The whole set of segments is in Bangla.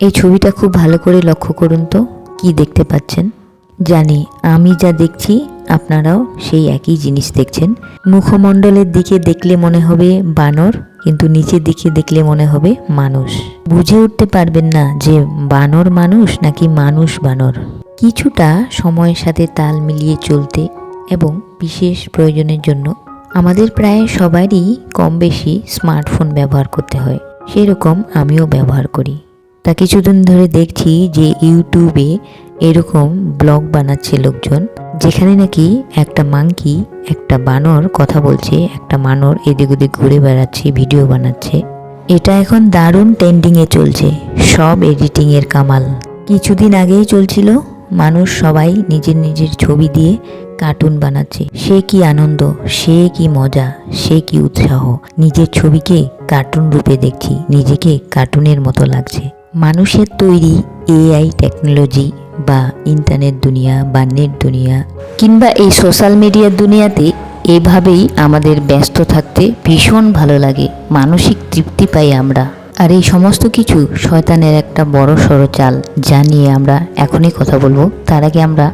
এই ছবিটা খুব ভালো করে লক্ষ্য করুন তো, কি দেখতে পাচ্ছেন? জানি আমি যা দেখছি, আপনারাও সেই একই জিনিস দেখছেন। মুখমণ্ডলের দিকে দেখলে মনে হবে বানর, কিন্তু নিচের দিকে দেখলে মনে হবে মানুষ। বুঝে উঠতে পারবেন না যে বানর মানুষ নাকি মানুষ বানর। কিছুটা সময়ের সাথে তাল মিলিয়ে চলতে এবং বিশেষ প্রয়োজনের জন্য আমাদের প্রায় সবারই কম বেশি স্মার্টফোন ব্যবহার করতে হয়। সেরকম আমিও ব্যবহার করি। তা কিছুদিন ধরে দেখছি যে ইউটিউবে এরকম ব্লগ বানাচ্ছে লোকজন, যেখানে নাকি একটা মাংকি, একটা বানর কথা বলছে, একটা মানর এদিক ওদিক ঘুরে বেড়াচ্ছে, ভিডিও বানাচ্ছে। এটা এখন দারুণ ট্রেন্ডিংয়ে চলছে, সব এডিটিংয়ের কামাল। কিছুদিন আগেই চলছিল, মানুষ সবাই নিজের নিজের ছবি দিয়ে কার্টুন বানাচ্ছে। সে কি আনন্দ, সে কি মজা, সে কি উৎসাহ। নিজের ছবিকে কার্টুন রূপে দেখছি, নিজেকে কার্টুনের মতো লাগছে। মানুষের তৈরি এআই টেকনোলজি বা ইন্টারনেট দুনিয়া বা নেট দুনিয়া কিংবা এই সোশ্যাল মিডিয়ার দুনিয়াতে এভাবেই আমাদের ব্যস্ত থাকতে ভীষণ ভালো লাগে, মানসিক তৃপ্তি পাই আমরা। আর এই সমস্ত কিছু শয়তানের একটা বড় সড়ো চাল যা নিয়ে আমরা এখনই কথা বলব। তার আগে আমরা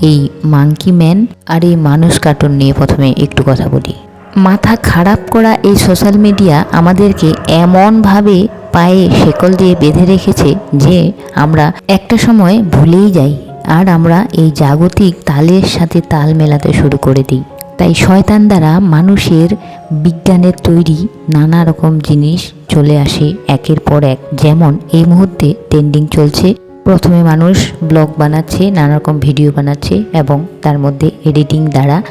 এই মাঙ্কি ম্যান আর এই মানুষ কার্টুন নিয়ে প্রথমে একটু কথা বলি। মাথা খারাপ করা এই সোশ্যাল মিডিয়া আমাদেরকে এমনভাবে পায়ে শেকল দিয়ে বেঁধে রেখেছে যে আমরা একটা সময় ভুলেই যাই আর আমরা এই জাগতিক তালের সাথে তাল মেলাতে শুরু করে দিই। তাই শয়তান দ্বারা মানুষের বিজ্ঞানের তৈরি নানা রকম জিনিস চলে আসে একের পর এক। যেমন এই মুহূর্তে ট্রেন্ডিং চলছে, প্রথমে মানুষ ব্লগ বানাচ্ছে, নানা রকম ভিডিও বানাচ্ছে এবং তার মধ্যে এডিটিং দ্বারা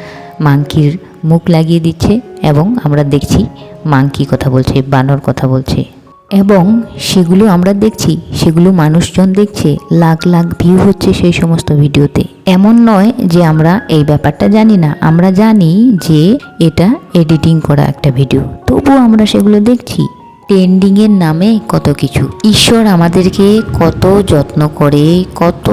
মাংকির মুখ লাগিয়ে দিচ্ছে এবং আমরা দেখছি মাংকি কথা বলছে, বানর কথা বলছে। এবং সেগুলো আমরা দেখছি, সেগুলো মানুষজন দেখছে, লাখ লাখ ভিউ হচ্ছে সেই সমস্ত ভিডিওতে। এমন নয় যে আমরা এই ব্যাপারটা জানি না, আমরা জানি যে এটা এডিটিং করা একটা ভিডিও তবুও আমরা সেগুলো দেখছি। ট্রেন্ডিংয়ের নামে কত কিছু। ঈশ্বর আমাদেরকে কত যত্ন করে, কত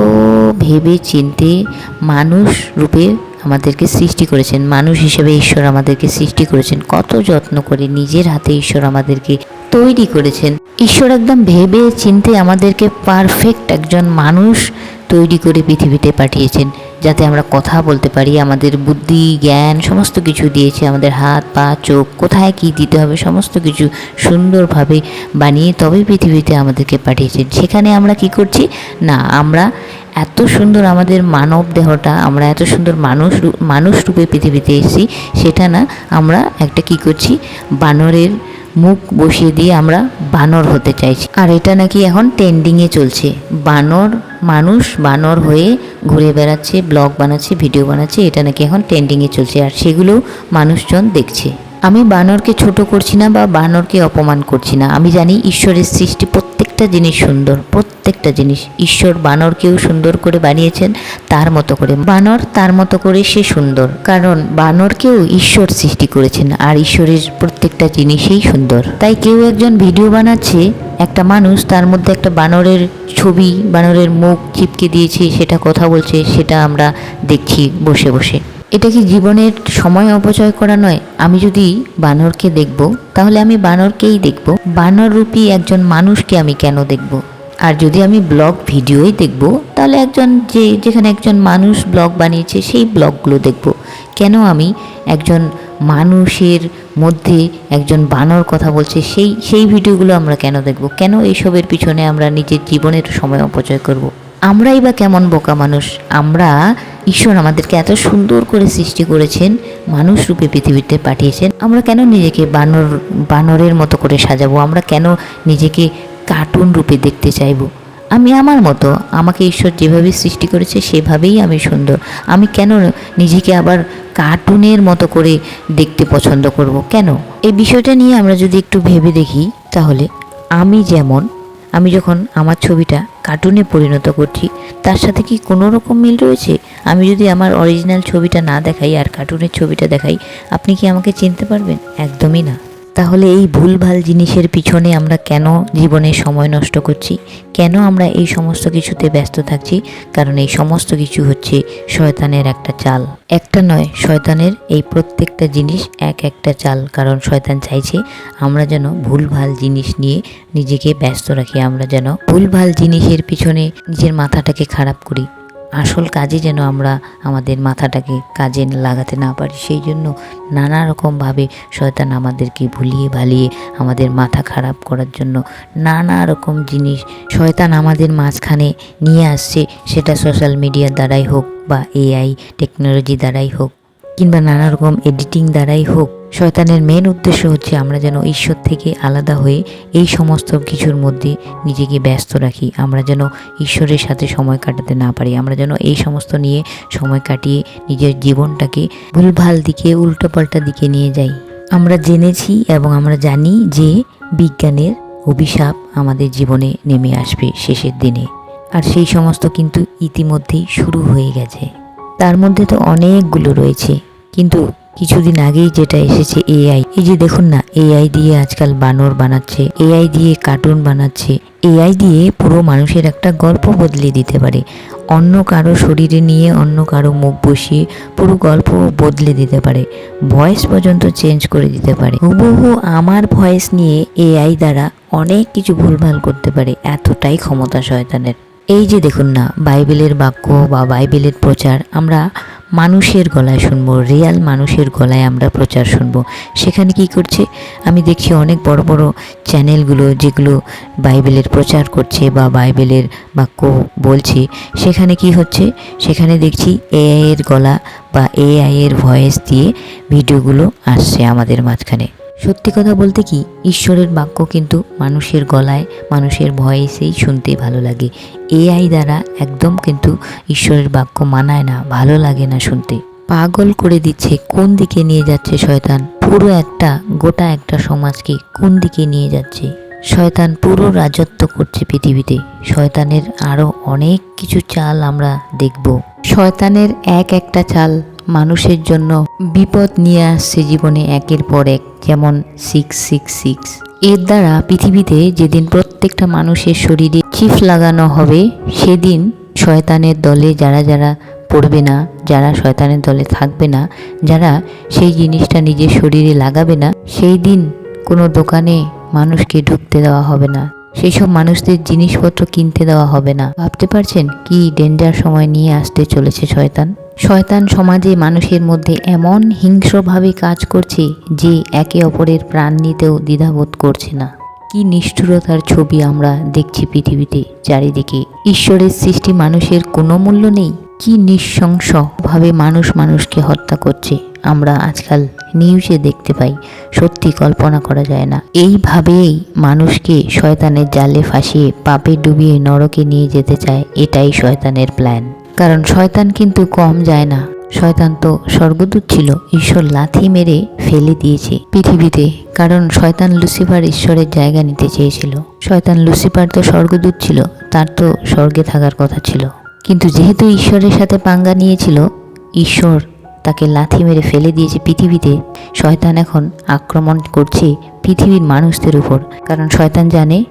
ভেবে চিনতে মানুষ রূপে আমাদেরকে সৃষ্টি করেছেন। মানুষ হিসেবে ঈশ্বর আমাদেরকে সৃষ্টি করেছেন। কত যত্ন করে নিজের হাতে ঈশ্বর আমাদেরকে তৈরি করেছেন। ঈশ্বর একদম ভেবে চিনতে আমাদেরকে পারফেক্ট একজন মানুষ তৈরি করে পৃথিবীতে পাঠিয়েছেন। যাতে আমরা কথা বলতে পারি, আমাদের বুদ্ধি, জ্ঞান সমস্ত কিছু দিয়েছে, আমাদের হাত, পা, চোখ, কোথায় কি দিতে হবে সমস্ত কিছু সুন্দরভাবে বানিয়ে তবে পৃথিবীতে আমাদেরকে পাঠিয়েছেন। সেখানে আমরা কি করছি? না, আমরা এত সুন্দর আমাদের মানব দেহটা, আমরা এত সুন্দর মানুষ মানুষ রূপে পৃথিবীতে এসেছি, সেটা না, আমরা একটা কি করছি, বানরের মুখ বসিয়ে দিয়ে আমরা বানর হতে চাইছি। আর এটা নাকি এখন ট্রেন্ডিংয়ে চলছে। বানর মানুষ বানর হয়ে ঘুরে বেড়াচ্ছে ব্লগ বানাচ্ছে ভিডিও বানাচ্ছে, এটা নাকি এখন ট্রেন্ডিংয়ে চলছে। আর সেগুলো মানুষজন দেখছে। আমি বানরকে ছোট করছি না বা বানরকে অপমান করছি না। আমি জানি ঈশ্বরের সৃষ্টি প্রত্যেকটা জিনিস সুন্দর, প্রত্যেকটা জিনিস। ঈশ্বর বানরকেও সুন্দর করে বানিয়েছেন তার মতো করে। বানর তার মতো করে সে সুন্দর, কারণ বানরকেও ঈশ্বর সৃষ্টি করেছেন আর ঈশ্বরের প্রত্যেকটা জিনিসই সুন্দর। তাই কেউ একজন ভিডিও বানাচ্ছে, একটা মানুষ তার মধ্যে একটা বানরের ছবি, বানরের মুখ চিপকে দিয়েছে, সেটা কথা বলছে, সেটা আমরা দেখছি বসে বসে। এটা কি জীবনের সময় অপচয় করা নয়? আমি যদি বানরকে দেখব, তাহলে আমি বানরকেই দেখব। বানর রূপী একজন মানুষকে আমি কেন দেখব? আর যদি আমি ব্লগ ভিডিওই দেখব, তাহলে একজন যে, যেখানে একজন মানুষ ব্লগ বানিয়েছে, সেই ব্লগগুলো দেখব। কেন আমি একজন মানুষের মধ্যে একজন বানর কথা বলছে, সেই সেই ভিডিওগুলো আমরা কেন দেখব? কেন এইসবের পিছনে আমরা নিজের জীবনের সময় অপচয় করব। আমরাই বা কেমন বোকা মানুষ? আমরা ঈশ্বর আমাদেরকে এত সুন্দর করে সৃষ্টি করেছেন, মানুষ রূপে পৃথিবীতে পাঠিয়েছেন। আমরা কেন নিজেকে বানর, বানরের মতো করে সাজাবো? আমরা কেন নিজেকে কার্টুন রূপে দেখতে চাইব? আমি আমার মতো, আমাকে ঈশ্বর যেভাবে সৃষ্টি করেছে, সেভাবেই আমি সুন্দর। আমি কেন নিজেকে আবার কার্টুনের মতো করে দেখতে পছন্দ করব? কেন? এই বিষয়টা নিয়ে আমরা যদি একটু ভেবে দেখি, তাহলে আমি যেমন আমি যখন আমার ছবিটা কার্টুনে পরিণত করছি, তার সাথে কি কোনো রকম মিল রয়েছে? আমি যদি আমার অরিজিনাল ছবিটা না দেখাই আর কার্টুনের ছবিটা দেখাই, আপনি কি আমাকে চিনতে পারবেন? একদমই না। তাহলে এই ভুলভাল জিনিসের পিছনে আমরা কেন জীবনে সময় নষ্ট করছি? কেন আমরা এই সমস্ত কিছুতে ব্যস্ত থাকছি? কারণ এই সমস্ত কিছু হচ্ছে শয়তানের একটা চাল। একটা নয়, শয়তানের এই প্রত্যেকটা জিনিস এক একটা চাল। কারণ শয়তান চাইছে আমরা যেন ভুলভাল জিনিস নিয়ে নিজেকে ব্যস্ত রাখি। আমরা যেন ভুলভাল জিনিসের পিছনে নিজের মাথাটাকে খারাপ করি। আসল কাজে যেন আমরা আমাদের মাথাটাকে কাজে লাগাতে না পারি। সেই জন্য নানা রকমভাবে শয়তান আমাদেরকে ভুলিয়ে ভালিয়ে আমাদের মাথা খারাপ করার জন্য নানা রকম জিনিস শয়তান আমাদের মাঝখানে নিয়ে আসছে। সেটা সোশ্যাল মিডিয়ার দ্বারাই হোক বা এআই টেকনোলজি দ্বারাই হোক কিংবা নানা রকম এডিটিং দ্বারাই হোক শয়তানের মেন উদ্দেশ্য হচ্ছে আমরা যেন ঈশ্বর থেকে আলাদা হয়ে এই সমস্ত কিছুর মধ্যে নিজেকে ব্যস্ত রাখি। আমরা যেন ঈশ্বরের সাথে সময় কাটাতে না পারি। আমরা যেন এই সমস্ত নিয়ে সময় কাটিয়ে নিজের জীবনটাকে ভুলভাল দিকে, উল্টোপাল্টা দিকে নিয়ে যাই। আমরা জেনেছি এবং আমরা জানি যে বিজ্ঞানের অভিশাপ আমাদের জীবনে নেমে আসবে শেষের দিনে। আর সেই সমস্ত কিন্তু ইতিমধ্যেই শুরু হয়ে গেছে। তার মধ্যে তো অনেকগুলো রয়েছে। কিন্তু কিছুদিন আগেই যেটা এসেছে এআই এই যে দেখুন না এআই দিয়ে আজকাল বানর বানাচ্ছে এআই দিয়ে কার্টুন বানাচ্ছে এআই দিয়ে পুরো মানুষের একটা গল্প বদলে দিতে পারে। অন্য কারও শরীরে নিয়ে অন্য কারও মুখ বসিয়ে পুরো গল্প বদলে দিতে পারে ভয়েস পর্যন্ত চেঞ্জ করে দিতে পারে। হুবহু আমার ভয়েস নিয়ে এআই দ্বারা অনেক কিছু ভুলভাল করতে পারে, এতটাই ক্ষমতা শয়তানের। এই যে দেখুন না, বাইবেলের বাক্য বা বাইবেলের প্রচার, আমরা মানুষের গলায় শুনব, রিয়াল মানুষের গলায় আমরা প্রচার শুনব। সেখানে কি করছে? আমি দেখছি অনেক বড় বড় চ্যানেলগুলো যেগুলো বাইবেলের প্রচার করছে বা বাইবেলের বাক্য বলছে। সেখানে কি হচ্ছে? সেখানে দেখছি এআই এর গলা বা এআই এর ভয়েস দিয়ে ভিডিওগুলো আসছে আমাদের মাঝখানে। সত্যি কথা বলতে কি, ঈশ্বরের বাক্য কিন্তু মানুষের গলায়, মানুষের ভয়েসেই শুনতে ভালো লাগে। এআই দ্বারা একদম কিন্তু ঈশ্বরের বাক্য মানায় না, ভালো লাগে না শুনতে। পাগল করে দিচ্ছে, কোন দিকে নিয়ে যাচ্ছে শয়তান? পুরো একটা, গোটা একটা সমাজকে কোন দিকে নিয়ে যাচ্ছে? শয়তান পুরো রাজত্ব করছে পৃথিবীতে। শয়তানের আরও অনেক কিছু চাল আমরা দেখব। শয়তানের এক একটা চাল মানুষের জন্য বিপদ নিয়ে আসছে জীবনে একের পর এক, যেমন সিক্স সিক্স সিক্স এর দ্বারা পৃথিবীতে যেদিন প্রত্যেকটা মানুষের শরীরে চিফ লাগানো হবে, সেদিন শয়তানের দলে যারা যারা পড়বে না, যারা শয়তানের দলে থাকবে না, যারা সেই জিনিসটা নিজের শরীরে লাগাবে না, সেই দিন কোনো দোকানে মানুষকে ঢুকতে দেওয়া হবে না। সেই সব মানুষদের জিনিসপত্র কিনতে দেওয়া হবে না। ভাবতে পারছেন কি ডেঞ্জার সময় নিয়ে আসতে চলেছে শয়তান? শয়তান সমাজে মানুষের মধ্যে এমন হিংস্রভাবে কাজ করছে যে একে অপরের প্রাণ নিতেও দ্বিধাবোধ করছে না। কি নিষ্ঠুরতার ছবি আমরা দেখছি পৃথিবীতে, চারিদিকে। ঈশ্বরের সৃষ্টি মানুষের কোনো মূল্য নেই। কি নিঃশংসভাবে মানুষ মানুষকে হত্যা করছে, আমরা আজকাল নিউজে দেখতে পাই। সত্যি কল্পনা করা যায় না। এইভাবেই মানুষকে শয়তানের জালে ফাঁসিয়ে পাপে ডুবিয়ে নরকে নিয়ে যেতে চায়, এটাই শয়তানের প্ল্যান কারণ শয়তান কিন্তু কম যায় না। শয়তান তো স্বর্গদূত ছিল, ঈশ্বর লাথি মেরে ফেলে দিয়েছে পৃথিবীতে, কারণ শয়তান লুসিফার ঈশ্বরের জায়গা নিতে চেয়েছিল। শয়তান লুসিফার তো স্বর্গদূত ছিল, তার তো স্বর্গে থাকার কথা ছিল। কিন্তু যেহেতু ঈশ্বরের সাথে পাঙ্গা নিয়েছিল, ঈশ্বর তাকে লাথি মেরে ফেলে দিয়েছে পৃথিবীতে, শয়তান এখন আক্রমণ করছে পৃথিবীর মানুষদের উপর। কারণ শয়তান জানে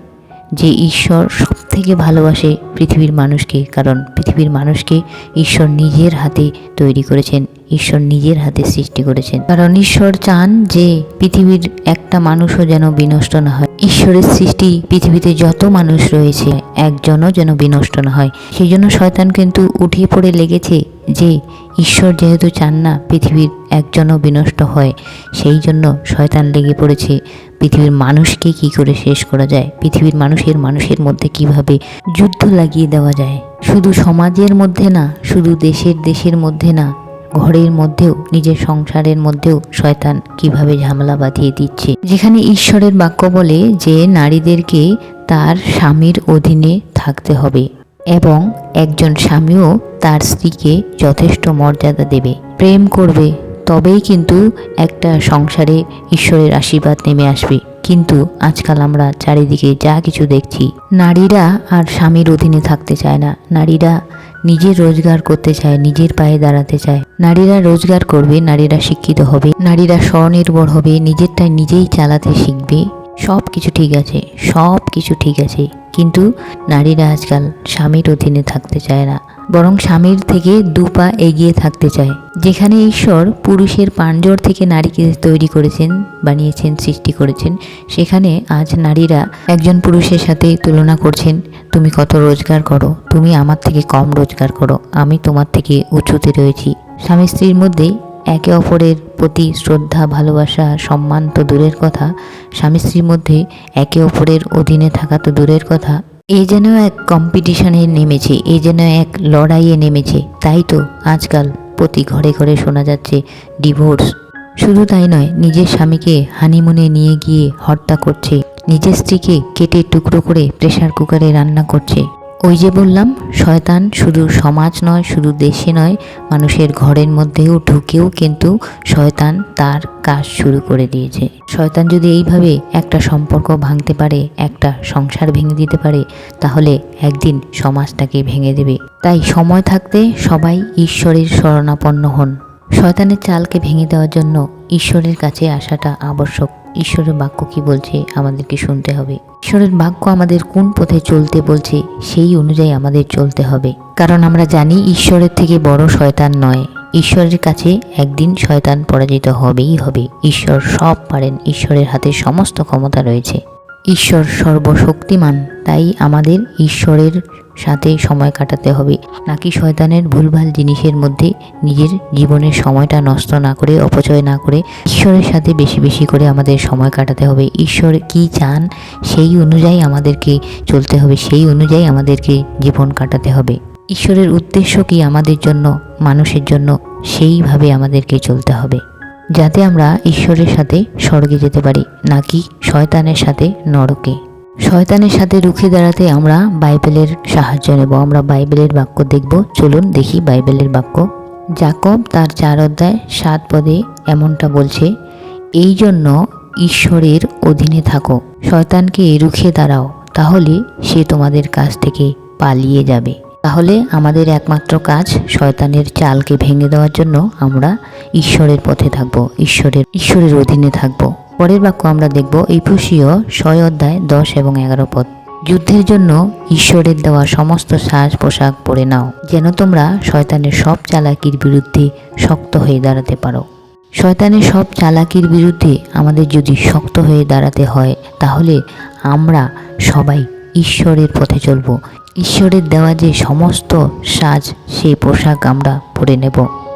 যে ঈশ্বর সব থেকে ভালোবাসে পৃথিবীর মানুষকে, কারণ পৃথিবীর মানুষকে ঈশ্বর নিজের হাতে তৈরি করেছেন, ঈশ্বর নিজের হাতে সৃষ্টি করেছেন। কারণ ঈশ্বর চান যে পৃথিবীর একটা মানুষও যেন বিনষ্ট না হয়। ঈশ্বরের সৃষ্টি পৃথিবীতে যত মানুষ রয়েছে, একজনও যেন বিনষ্ট না হয়। সেই জন্য শয়তান কিন্তু উঠিয়ে পড়ে লেগেছে যে, ঈশ্বর যেহেতু চান না পৃথিবীর একজনও বিনষ্ট হয় সেই জন্য শয়তান লেগে পড়েছে। পৃথিবীর মানুষকে কি করে শেষ করা যায়? পৃথিবীর মানুষের মানুষের মধ্যে কীভাবে যুদ্ধ লাগিয়ে দেওয়া যায়? শুধু সমাজের মধ্যে না, শুধু দেশের দেশের মধ্যে না ঘরের মধ্যেও, নিজের সংসারের মধ্যেও শয়তান কীভাবে ঝামেলা বাঁধিয়ে দিচ্ছে। যেখানে ঈশ্বরের বাক্য বলে যে নারীদেরকে তার স্বামীর অধীনে থাকতে হবে এবং একজন স্বামীও তার স্ত্রীকে যথেষ্ট মর্যাদা দেবে। প্রেম করবে, তবেই কিন্তু একটা সংসারে ঈশ্বরের আশীর্বাদ নেমে আসবে। কিন্তু আজকাল আমরা চারিদিকে যা কিছু দেখছি, নারীরা আর স্বামীর অধীনে থাকতে চায় না। নারীরা নিজের রোজগার করতে চায়, নিজের পায়ে দাঁড়াতে চায়। নারীরা রোজগার করবে, নারীরা শিক্ষিত হবে। নারীরা স্বনির্ভর হবে নিজেরটা নিজেই চালাতে শিখবে। সব কিছু ঠিক আছে সব কিছু ঠিক আছে। কিন্তু নারীরা আজকাল স্বামীর অধীনে থাকতে চায় না, বরং স্বামীর থেকে দু পা এগিয়ে থাকতে চায়। যেখানে ঈশ্বর পুরুষের পাঞ্জর থেকে নারীকে তৈরি করেছেন, বানিয়েছেন, সৃষ্টি করেছেন, সেখানে আজ নারীরা একজন পুরুষের সাথে তুলনা করছেন, তুমি কত রোজগার করো? তুমি আমার থেকে কম রোজগার করো। আমি তোমার থেকে উঁচুতে রয়েছি। স্বামী স্ত্রীর মধ্যে একে অপরের প্রতি শ্রদ্ধা, ভালোবাসা, সম্মান তো দূরের কথা। স্বামী স্ত্রীর মধ্যে একে অপরের অধীনে থাকা তো দূরের কথা। এই যেন এক কম্পিটিশনে নেমেছে এই যেন এক লড়াইয়ে নেমেছে। তাই তো আজকাল প্রতি ঘরে ঘরে শোনা যাচ্ছে ডিভোর্স শুধু তাই নয়, নিজের স্বামীকে হানিমুনে নিয়ে গিয়ে হত্যা করছে। নিজের স্ত্রীকে কেটে টুকরো করে প্রেসার কুকারে রান্না করছে। ওই যে বললাম, শয়তান শুধু সমাজ নয়, শুধু দেশে নয়, মানুষের ঘরের মধ্যেও ঢুকেও কিন্তু শয়তান তার কাজ শুরু করে দিয়েছে। শয়তান যদি এইভাবে একটা সম্পর্ক ভাঙতে পারে, একটা সংসার ভেঙে দিতে পারে, তাহলে একদিন সমাজটাকে ভেঙে দেবে। তাই সময় থাকতে সবাই ঈশ্বরের শরণাপন্ন হন। শয়তানের চালকে ভেঙে দেওয়ার জন্য ঈশ্বরের কাছে আসাটা আবশ্যক। ঈশ্বরের বাক্য কি বলছে আমাদেরকে শুনতে হবে। ঈশ্বরের বাক্য আমাদের কোন পথে চলতে বলছে সেই অনুযায়ী আমাদের চলতে হবে। কারণ আমরা জানি ঈশ্বরের থেকে বড় শয়তান নয়। ঈশ্বরের কাছে একদিন শয়তান পরাজিত হবেই হবে। ঈশ্বর সব পারেন। ঈশ্বরের হাতে সমস্ত ক্ষমতা রয়েছে। ঈশ্বর সর্বশক্তিমান, তাই আমাদের ঈশ্বরের সাথে সময় কাটাতে হবে। নাকি শয়তানের ভুলভাল জিনিসের মধ্যে নিজের জীবনের সময়টা নষ্ট না করে, অপচয় না করে, ঈশ্বরের সাথে বেশি বেশি করে আমাদের সময় কাটাতে হবে? ঈশ্বর কি চান সেই অনুযায়ী আমাদেরকে চলতে হবে, সেই অনুযায়ী আমাদেরকে জীবন কাটাতে হবে। ঈশ্বরের উদ্দেশ্য কি আমাদের জন্য, মানুষের জন্য, সেইভাবে আমাদেরকে চলতে হবে। যাতে আমরা ঈশ্বরের সাথে স্বর্গে যেতে পারি, নাকি শয়তানের সাথে নরকে। শয়তানের সাথে রুখে দাঁড়াতে আমরা বাইবেলের সাহায্য নেব। আমরা বাইবেলের বাক্য দেখব। চলুন দেখি বাইবেলের বাক্য। জাকব তার চার অধ্যায় সাত পদে এমনটা বলছে, এই জন্য ঈশ্বরের অধীনে থাকো। শয়তানকে রুখে দাঁড়াও, তাহলে সে তোমাদের কাছ থেকে পালিয়ে যাবে। তাহলে আমাদের একমাত্র কাজ শয়তানের চালকে ভেঙে দেওয়ার জন্য আমরা ঈশ্বরের পথে থাকব, ঈশ্বরের ঈশ্বরের অধীনে থাকব। পরের বাক্য আমরা দেখব ইপুসীয় ছয় অধ্যায় দশ এবং এগারো পদ। যুদ্ধের জন্য ঈশ্বরের দেওয়া সমস্ত সাজ পোশাক পরে নাও, যেন তোমরা শয়তানের সব চালাকির বিরুদ্ধে শক্ত হয়ে দাঁড়াতে পারো। শয়তানের সব চালাকির বিরুদ্ধে আমাদের যদি শক্ত হয়ে দাঁড়াতে হয়, তাহলে আমরা সবাই ঈশ্বরের পথে চলব। ঈশ্বরের দেওয়া যে সমস্ত সাজ, সেই পোশাক আমরা পরে নেব।